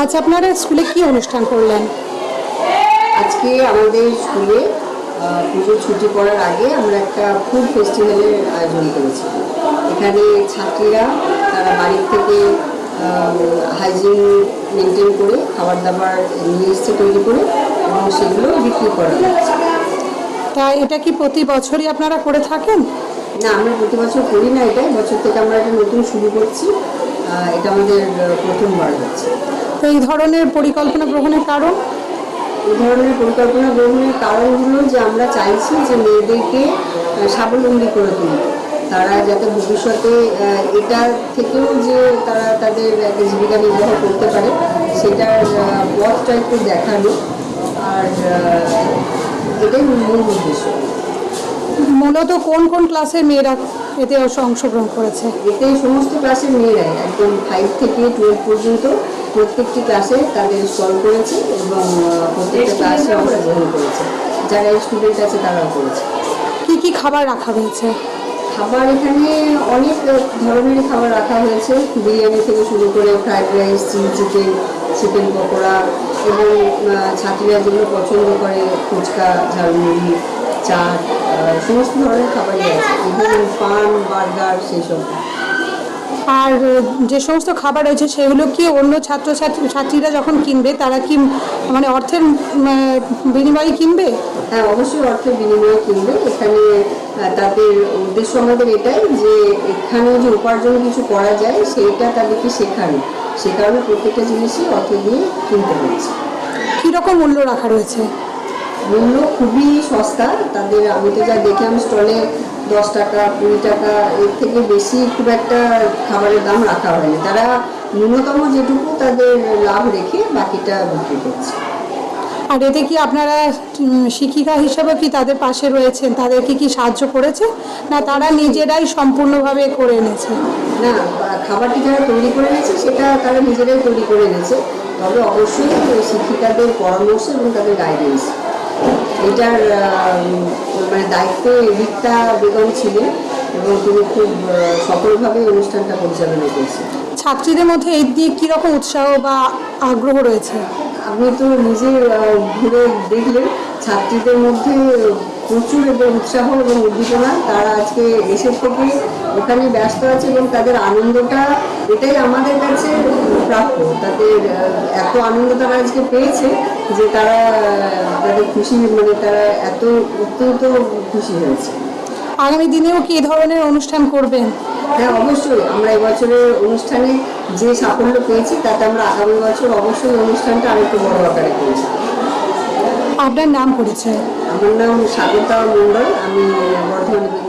আজ আপনারা স্কুলে কি অনুষ্ঠান করলেন? আজকে আমাদের স্কুলে পুজোর ছুটি পড়ার আগে আমরা একটা ফুড ফেস্টিভ্যালের আয়োজন করেছি। এখানে ছাত্রীরা তারা বাড়ির থেকে হাইজিন মেনটেন করে খাবার দাবার নিয়ে এসছে তৈরি করে এবং সেগুলো বিক্রি করা হচ্ছে। তা এটা কি প্রতি বছরই আপনারা করে থাকেন? না আমরা প্রতি বছর করি না এটা। বছর থেকে আমরা একটা নতুন শুরু করছি। এটা আমাদের প্রথমবার হচ্ছে। তো এই ধরনের পরিকল্পনা গ্রহণের কারণ? এই ধরনের পরিকল্পনা গ্রহণের কারণ হলো যে আমরা চাইছি যে মেয়েদেরকে স্বাবলম্বী করে তুলতে। তারা যাতে ভবিষ্যতে এটা থেকেও যে তারা তাদের একটা জীবিকা নির্বাহ করতে পারে সেটার পথটা একটু দেখানো আর এটাই মূল উদ্দেশ্য। মূলত কোন কোন ক্লাসের মেয়েরা এতে অংশগ্রহণ করেছে? এতে সমস্ত ক্লাসের মেয়েরাই একদম ফাইভ থেকে টুয়েলভ পর্যন্ত। প্রত্যেকটি ক্লাসে তাদের স্টল করেছে এবং প্রত্যেকটা ক্লাসে অংশগ্রহণ করেছে? যারা স্টুডেন্ট আছে তারাও করেছে। কি কি খাবার রাখা হয়েছে? খাবার এখানে অনেক ধরনের খাবার রাখা হয়েছে। বিরিয়ানি থেকে শুরু করে fried rice chilli chicken chicken pakora এবং ছাত্রীরা যেগুলো পছন্দ করে ফুচকা ঝালমুড়ি চাট সমস্ত ধরনের খাবারই আছে। ইভেন পান বার্গার সেই সব আর যে সমস্ত খাবার রয়েছে সেগুলো কি অন্য ছাত্রছাত্রী ছাত্রীরা যখন কিনবে তারা কি মানে অর্থের বিনিময়ে কিনবে? হ্যাঁ অবশ্যই অর্থের বিনিময়ে কিনবে। এখানে তাদের উদ্দেশ্য আমাদের এটাই যে এখানে যে উপার্জন কিছু করা যায় সেইটা তাদেরকে শেখানো। সে কারণে প্রত্যেকটা জিনিসই অর্থ দিয়ে কিনতে হচ্ছে। কীরকম মূল্য রাখা রয়েছে? মূল্য খুবই সস্তা। তাদের আমি তো যা দেখলাম স্টলে দশ টাকা কুড়ি টাকা এর থেকে বেশি খুব একটা খাবারের দাম রাখা হয়নি তারা ন্যূনতম যেটুকু তাদের লাভ রেখে বাকিটা বিক্রি করছে। আর এতে কি আপনারা শিক্ষিকা হিসাবে কি তাদের পাশে রয়েছেন? তাদেরকে কি সাহায্য করেছে? না তারা নিজেরাই সম্পূর্ণভাবে করে এনেছে? না খাবারটি যারা তৈরি করে এনেছে সেটা তারা নিজেরাই তৈরি করে এনেছে। তবে অবশ্যই শিক্ষিকাদের পরামর্শ এবং তাদের গাইডেন্স এটার মানে দায়িত্বে রিক্তা বেগম ছিলেন এবং তিনি খুব সফলভাবে অনুষ্ঠানটা পরিচালনা করেছেন। ছাত্রীদের মধ্যে এই দিয়ে কীরকম উৎসাহ বা আগ্রহ রয়েছে? আপনি তো নিজে ঘুরে দেখলেন ছাত্রীদের মধ্যে প্রচুর এবং উৎসাহ এবং উদ্দীপনা। তারা আজকে দেশের থেকে ওখানে ব্যস্ত আছে এবং তাদের আনন্দটা এটাই আমাদের কাছে প্রাপ্য। তাদের এত আনন্দ তারা আজকে পেয়েছে যে তারা তাদের খুশি মানে তারা এত অত্যন্ত খুশি হয়েছে। আগামী দিনেও কি ধরনের অনুষ্ঠান করবেন হ্যাঁ অবশ্যই। আমরা এবছরের অনুষ্ঠানে যে সাফল্য পেয়েছি তাতে আমরা আগামী বছর অবশ্যই অনুষ্ঠানটা আরেকটু বড় আকারে করেছি আপনার নাম পরিচয় আমার নাম স্বাগতা মন্ডল আমি বর্ধমানে